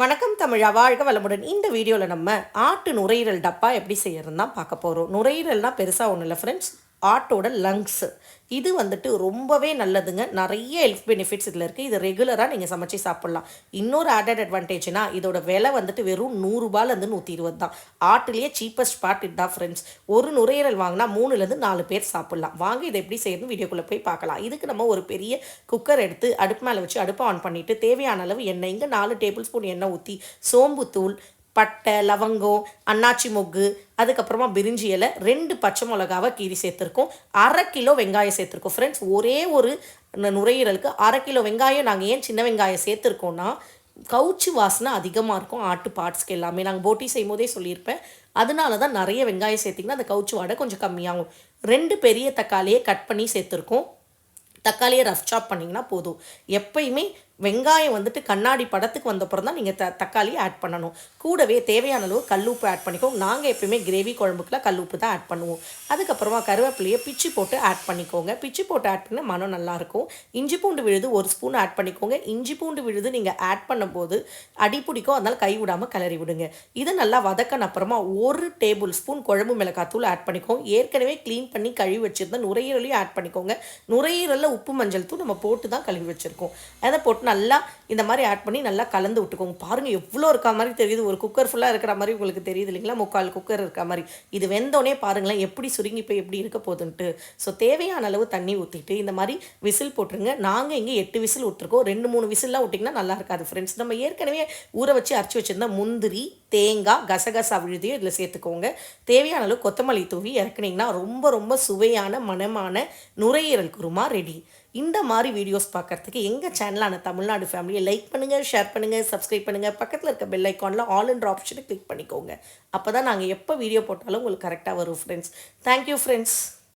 வணக்கம் தமிழா. வாழ்க வளமுடன். இந்த வீடியோவில் நம்ம ஆட்டு நுரையீரல் டப்பா எப்படி செய்யறதுன்னு தான் பார்க்க போகிறோம் நுரையீரல்னால் பெருசாக ஒன்றும் இல்லை ஃப்ரெண்ட்ஸ் ஆட்டோட லங்ஸு இது வந்துட்டு ரொம்பவே நல்லதுங்க. நிறைய ஹெல்த் பெனிஃபிட்ஸ் இதில் இருக்குது இது ரெகுலராக நீங்கள் சமைச்சு சாப்பிட்லாம். இன்னொரு ஆடட் அட்வான்டேஜ்னா இதோட விலை வந்துட்டு வெறும் நூறுரூபாலேருந்து நூற்றி இருபது தான். ஆட்டிலேயே சீப்பஸ்ட் பார்ட் இதுதான் ஃப்ரெண்ட்ஸ் ஒரு நுரையீரல் வாங்கினா மூணுலேருந்து நாலு பேர் சாப்பிட்லாம். வாங்க இதை எப்படி செய்யணும் வீடியோக்குள்ளே போய் பார்க்கலாம். இதுக்கு நம்ம ஒரு பெரிய குக்கர் எடுத்து அடுப்பு மேலே வச்சு அடுப்பை ஆன் பண்ணிவிட்டு தேவையான அளவு எண்ணெய் இங்கே நாலு டேபிள் ஸ்பூன் எண்ணெய் ஊற்றி சோம்புத்தூள் பட்டை லவங்கம் அன்னாச்சி மொக்கு அதுக்கப்புறமா பிரிஞ்சி இலை ரெண்டு பச்சை மிளகாவை கீரி சேர்த்துருக்கோம். அரை கிலோ வெங்காயம் சேர்த்துருக்கோம். ஃப்ரெண்ட்ஸ் ஒரே ஒரு நுரையீரலுக்கு அரை கிலோ வெங்காயம் நாங்கள் ஏன் சின்ன வெங்காயம் சேர்த்துருக்கோன்னா கவுச்சி வாசனை அதிகமாக இருக்கும் ஆட்டு பார்ட்ஸ்க்கு எல்லாமே. நாங்கள் போட்டி செய்யும் போதே சொல்லியிருப்பேன். அதனால தான் நிறைய வெங்காயம் சேர்த்திங்கன்னா அந்த கவுச்சி வாடை கொஞ்சம் கம்மியாகும். ரெண்டு பெரிய தக்காளியை கட் பண்ணி சேர்த்துருக்கோம். தக்காளியை ரஃப் சாப் பண்ணிங்கன்னா போதும். எப்பயுமே வெங்காயம் வந்துட்டு கண்ணாடி படத்துக்கு வந்தப்புறம் தான் நீங்கள் த தக்காளி ஆட் பண்ணணும். கூடவே தேவையான அளவு கல்லுப்பு ஆட் பண்ணிக்கோங்க. நாங்கள் எப்பயுமே கிரேவி குழம்புக்குலாம் கல்லுப்பு தான் ஆட் பண்ணுவோம். அதுக்கப்புறமா கருவேப்பிலையை பிச்சு போட்டு ஆட் பண்ணிக்கோங்க. பிச்சு போட்டு ஆட் பண்ண மனம் நல்லாயிருக்கும் இஞ்சி பூண்டு விழுது ஒரு ஸ்பூன் ஆட் பண்ணிக்கோங்க. இஞ்சி பூண்டு விழுது நீங்கள் ஆட் பண்ணும்போது அடி பிடிக்கும். அதனால் கை விடாமல் கிளறி விடுங்க. இதை நல்லா வதக்கின அப்புறமா ஒரு டேபிள் ஸ்பூன் குழம்பு மிளகாத்தூள் ஆட் பண்ணிக்கோங்க. ஏற்கனவே க்ளீன் பண்ணி கழுவி வச்சுருந்தா நுரையீரலையும் ஆட் பண்ணிக்கோங்க. நுரையீரலில் உப்பு மஞ்சள் தூள் நம்ம போட்டு தான் கழுவி வச்சுருக்கோம். அதை போட்டு நல்லா இந்த மாதிரி ஆட் பண்ணி நல்லா கலந்து விட்டுக்கோங்க. பாருங்கள் எவ்வளோ இருக்க மாதிரி தெரியுது. ஒரு குக்கர் ஃபுல்லாக இருக்கிற மாதிரி உங்களுக்கு தெரியுது இல்லைங்களா? முக்கால் குக்கர் இருக்க மாதிரி. இது வெந்தோடனே பாருங்களேன் எப்படி சுருங்கி போய் எப்படி இருக்க போகுதுன்ட்டு. ஸோ தேவையான அளவு தண்ணி ஊற்றிட்டு இந்த மாதிரி விசில் போட்டுருங்க. நாங்கள் இங்கே எட்டு விசில் விட்டுருக்கோம் ரெண்டு மூணு விசில்லாம் விட்டிங்கன்னா நல்லா இருக்காது ஃப்ரெண்ட்ஸ் நம்ம ஏற்கனவே ஊற வச்சு அரைச்சி வச்சுருந்தா முந்திரி தேங்காய் கசகசா விழுதியும் இதில் சேர்த்துக்கோங்க. தேவையான அளவு கொத்தமல்லி தூவி இறக்குனீங்கன்னா ரொம்ப ரொம்ப சுவையான மணமான நுரையீரல் குருமா ரெடி இந்த மாதிரி வீடியோஸ் பார்க்கறதுக்கு எங்கள் சேனலான தமிழ்நாடு ஃபேமிலி நீங்கள் லைக் பண்ணுங்கள் ஷேர் பண்ணுங்கள் சப்ஸ்கிரைப் பண்ணுங்கள் பக்கத்தில் இருக்க பெல் ஐக்கானில் ஆல் என்ற ஆப்ஷனை கிளிக் பண்ணிக்கோங்க. அப்போ தான் நாங்கள் எப்போ வீடியோ போட்டாலும் உங்களுக்கு கரெக்டாக வரும் ஃப்ரெண்ட்ஸ் தேங்க்யூ ஃப்ரெண்ட்ஸ்